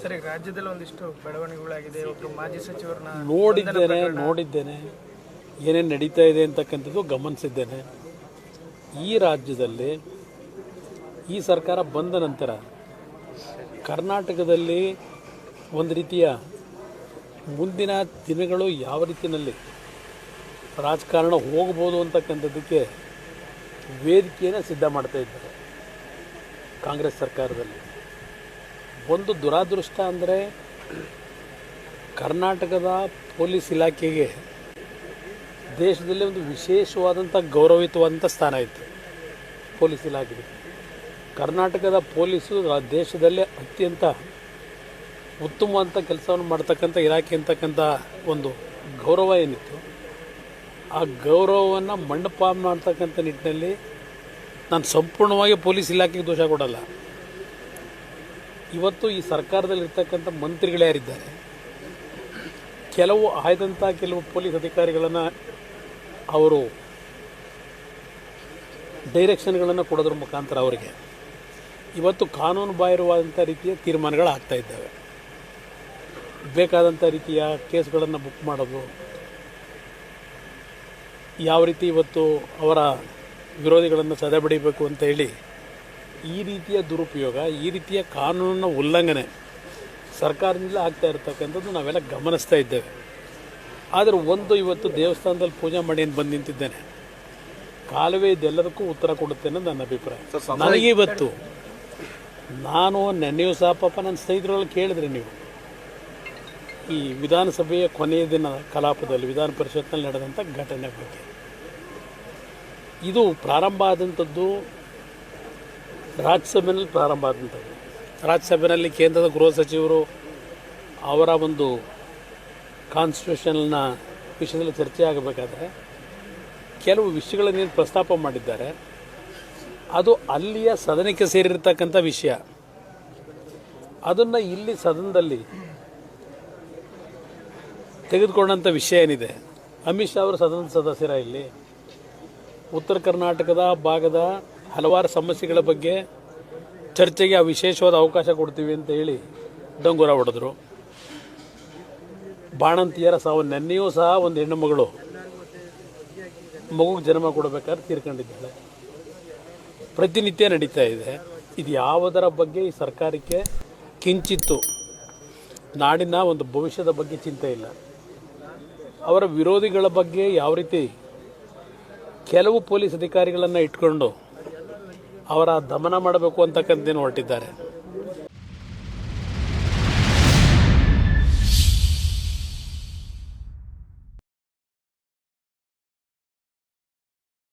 Sir ಈಗ ರಾಜ್ಯದಲ್ಲಿ ಒಂದಿಷ್ಟು ಬೆಳವಣಿಗೆಗಳಾಗಿದೆ. ಒಬ್ಬರು ಮಾಜಿ ಸಚಿವರನ್ನ ನೋಡಿದ್ದೇನೆ ನೋಡಿದ್ದೇನೆ ಏನೇನು ನಡೀತಾ ಇದೆ ಅಂತಕ್ಕಂಥದ್ದು ಗಮನಿಸಿದ್ದೇನೆ. ಈ ರಾಜ್ಯದಲ್ಲಿ ಈ ಸರ್ಕಾರ ಬಂದ ನಂತರ ಕರ್ನಾಟಕದಲ್ಲಿ ಒಂದು ರೀತಿಯ ಮುಂದಿನ ದಿನಗಳು ಯಾವ ರೀತಿಯಲ್ಲಿ ರಾಜಕಾರಣ ಹೋಗ್ಬೋದು ಅಂತಕ್ಕಂಥದ್ದಕ್ಕೆ ವೇದಿಕೆಯನ್ನು ಸಿದ್ಧ ಮಾಡ್ತಾ ಇದ್ದಾರೆ ಕಾಂಗ್ರೆಸ್ ಸರ್ಕಾರದಲ್ಲಿ. ಒಂದು ದುರಾದೃಷ್ಟ ಅಂದರೆ ಕರ್ನಾಟಕದ ಪೊಲೀಸ್ ಇಲಾಖೆಗೆ ದೇಶದಲ್ಲಿ ಒಂದು ವಿಶೇಷವಾದಂಥ ಗೌರವಿತವಾದಂಥ ಸ್ಥಾನ ಇತ್ತು ಪೊಲೀಸ್ ಇಲಾಖೆಗೆ. ಕರ್ನಾಟಕದ ಪೊಲೀಸು ದೇಶದಲ್ಲೇ ಅತ್ಯಂತ ಉತ್ತಮವಂಥ ಕೆಲಸವನ್ನು ಮಾಡ್ತಕ್ಕಂಥ ಇಲಾಖೆ ಅಂತಕ್ಕಂಥ ಒಂದು ಗೌರವ ಏನಿತ್ತು, ಆ ಗೌರವವನ್ನು ಮಂಡಪ ಮಾಡ್ತಕ್ಕಂಥ ನಿಟ್ಟಿನಲ್ಲಿ ನಾನು ಸಂಪೂರ್ಣವಾಗಿ ಪೊಲೀಸ್ ಇಲಾಖೆಗೆ ದೋಷ ಕೊಡಲ್ಲ. ಇವತ್ತು ಈ ಸರ್ಕಾರದಲ್ಲಿರ್ತಕ್ಕಂಥ ಮಂತ್ರಿಗಳು ಯಾರಿದ್ದಾರೆ? ಕೆಲವು ಆಯ್ದಂಥ ಕೆಲವು ಪೊಲೀಸ್ ಅಧಿಕಾರಿಗಳನ್ನು ಅವರು ಡೈರೆಕ್ಷನ್ಗಳನ್ನು ಕೊಡೋದ್ರ ಮುಖಾಂತರ ಅವರಿಗೆ ಇವತ್ತು ಕಾನೂನು ಬಾಹಿರವಾದಂಥ ರೀತಿಯ ತೀರ್ಮಾನಗಳು ಆಗ್ತಾ ಇದ್ದಾವೆ. ಬೇಕಾದಂಥ ರೀತಿಯ ಕೇಸ್ಗಳನ್ನು ಬುಕ್ ಮಾಡೋದು, ಯಾವ ರೀತಿ ಇವತ್ತು ಅವರ ವಿರೋಧಿಗಳನ್ನು ಸದೆ ಬಡಿಬೇಕು ಅಂತ ಹೇಳಿ ಈ ರೀತಿಯ ದುರುಪಯೋಗ ಈ ರೀತಿಯ ಕಾನೂನಿನ ಉಲ್ಲಂಘನೆ ಸರ್ಕಾರದಿಂದ ಆಗ್ತಾ ಇರತಕ್ಕಂಥದ್ದು ನಾವೆಲ್ಲ ಗಮನಿಸ್ತಾ ಇದ್ದೇವೆ. ಆದರೆ ಒಂದು ಇವತ್ತು ದೇವಸ್ಥಾನದಲ್ಲಿ ಪೂಜೆ ಮಾಡಿ ಅಂತ ಬಂದು ನಿಂತಿದ್ದೇನೆ. ಕಾಲುವೆ ಇದೆಲ್ಲದಕ್ಕೂ ಉತ್ತರ ಕೊಡುತ್ತೆ ಅನ್ನೋದು ನನ್ನ ಅಭಿಪ್ರಾಯ. ನನಗೆ ಇವತ್ತು ನಾನು ನೆನೆಯೂ ಸಹ ಪಾಪ ನನ್ನ ಸ್ನೇಹಿತರಲ್ಲಿ ಕೇಳಿದ್ರಿ ನೀವು. ಈ ವಿಧಾನಸಭೆಯ ಕೊನೆಯ ದಿನ ಕಲಾಪದಲ್ಲಿ ವಿಧಾನ ಪರಿಷತ್ನಲ್ಲಿ ನಡೆದಂಥ ಘಟನೆ ಬಗ್ಗೆ. ಇದು ಪ್ರಾರಂಭ ಆದಂಥದ್ದು ರಾಜ್ಯಸಭೆಯಲ್ಲಿ ಪ್ರಾರಂಭ ಆದಂಥದ್ದು ರಾಜ್ಯಸಭೆಯಲ್ಲಿ ಕೇಂದ್ರದ ಗೃಹ ಸಚಿವರು ಅವರ ಒಂದು ಕಾನ್ಸ್ಟಿಟ್ಯೂಷನ್ನ ವಿಷಯದಲ್ಲಿ ಚರ್ಚೆ ಆಗಬೇಕಾದ್ರೆ ಕೆಲವು ವಿಷಯಗಳನ್ನೇನು ಪ್ರಸ್ತಾಪ ಮಾಡಿದ್ದಾರೆ, ಅದು ಅಲ್ಲಿಯ ಸದನಕ್ಕೆ ಸೇರಿರತಕ್ಕಂಥ ವಿಷಯ. ಅದನ್ನು ಇಲ್ಲಿ ಸದನದಲ್ಲಿ ತೆಗೆದುಕೊಂಡಂಥ ವಿಷಯ ಏನಿದೆ? ಅಮಿತ್ ಶಾ ಅವರು ಸದನದ ಸದಸ್ಯರ ಇಲ್ಲಿ ಉತ್ತರ ಕರ್ನಾಟಕದ ಭಾಗದ ಹಲವಾರು ಸಮಸ್ಯೆಗಳ ಬಗ್ಗೆ ಚರ್ಚೆಗೆ ಆ ವಿಶೇಷವಾದ ಅವಕಾಶ ಕೊಡ್ತೀವಿ ಅಂತ ಹೇಳಿ ಡಂಗೂರ ಹೊಡೆದ್ರು. ಬಾಣಂತಿಯರ ಸಹ ನೆನ್ನೆಯೂ ಸಹ ಒಂದು ಹೆಣ್ಣು ಮಗಳು ಮಗುಗೆ ಜನ್ಮ ಕೊಡಬೇಕಾದ್ರೆ ತೀರ್ಕೊಂಡಿದ್ದಾಳೆ. ಪ್ರತಿನಿತ್ಯ ನಡೀತಾ ಇದೆ. ಇದು ಯಾವುದರ ಬಗ್ಗೆ ಈ ಸರ್ಕಾರಕ್ಕೆ ಕಿಂಚಿತ್ತು? ನಾಡಿನ ಒಂದು ಭವಿಷ್ಯದ ಬಗ್ಗೆ ಚಿಂತೆ ಇಲ್ಲ. ಅವರ ವಿರೋಧಿಗಳ ಬಗ್ಗೆ ಯಾವ ರೀತಿ ಕೆಲವು ಪೊಲೀಸ್ ಅಧಿಕಾರಿಗಳನ್ನು ಇಟ್ಕೊಂಡು ಅವರ ದಮನ ಮಾಡಬೇಕು ಅಂತಕ್ಕಂಥದ್ದೇನು ಹೊರಟಿದ್ದಾರೆ?